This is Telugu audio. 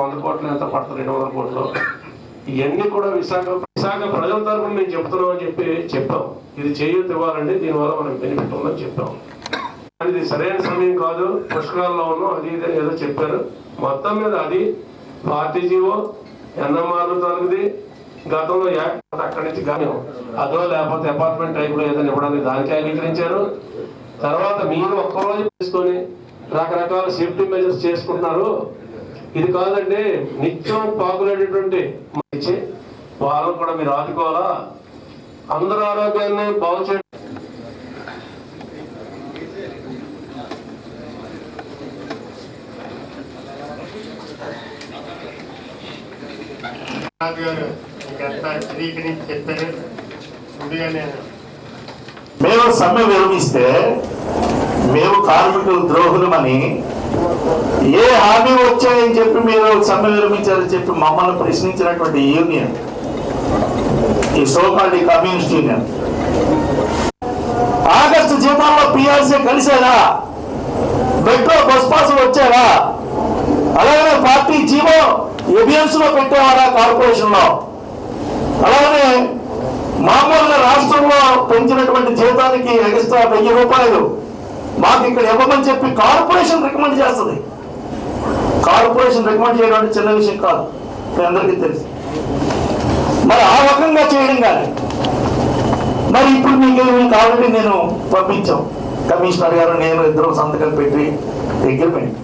వంద కోట్లు ఎంత పడుతుంది? రెండు వందల కోట్లు. ఇవన్నీ కూడా విశాఖ విశాఖ ప్రజల తరఫున మేము చెప్తున్నాం అని చెప్పి చెప్పాం. ఇది చేయూత ఇవ్వాలండి దీనివల్ల మనకు బెనిఫిట్ ఉందని చెప్పాం. కానీ ఇది సరైన సమయం కాదు. పుష్కరాల్లో ఉన్నాం అది ఇది అని ఏదో చెప్పారు. మొత్తం మీద అది పార్టీ జీవో ఎన్ఎంఆర్ తనది. గతంలో యాక్ట్ అక్కడి నుంచి కానీ అదో లేకపోతే అపార్ట్మెంట్ టైప్లో ఏదైనా ఇవ్వడానికి దానికి అంగీకరించారు. తర్వాత మీరు ఒక్కరోజు తీసుకొని రకరకాల సేఫ్టీ మెజర్స్ చేసుకుంటున్నారు. ఇది కాదండి నిత్యం పాకులేటటువంటి ఇచ్చి వాళ్ళని కూడా మీరు ఆదుకోవాలా? అందరి ఆరోగ్యాన్ని బాగు చేయడం మేము సమ్మె విరమిస్తే మేము కార్మికులు ద్రోహులమని ఏ హామీ మీరు సమ్మె నిర్మించారని చెప్పి మమ్మల్ని ప్రశ్నించినటువంటి యూనియన్ ఈ so called communist union. August జీతాల్లో పిఆర్సీ కలిసేదా? మెట్రో బస్ పాస్ వచ్చేదా అలాగే పార్టీ జీవో ఎబియన్స్లో పెట్టేవారా కార్పొరేషన్లో అలాగే మామూలుగా రాష్ట్రంలో పెంచినటువంటి జీతానికి ఎక్స్ట్రా వెయ్యి రూపాయలు మాకు ఇక్కడ ఇవ్వమని చెప్పి కార్పొరేషన్ రికమెండ్ చేస్తుంది. కార్పొరేషన్ రికమెండ్ చేయడం అంటే చిన్న విషయం కాదు. అందరికీ తెలుసు. మరి ఆ రకంగా చేయడం కానీ మరి ఇప్పుడు మీకు మీకు ఆల్రెడీ నేను పంపించాం. కమిషనర్ గారు నేను ఇద్దరు సంతకాలు పెట్టి అగ్రిమెంట్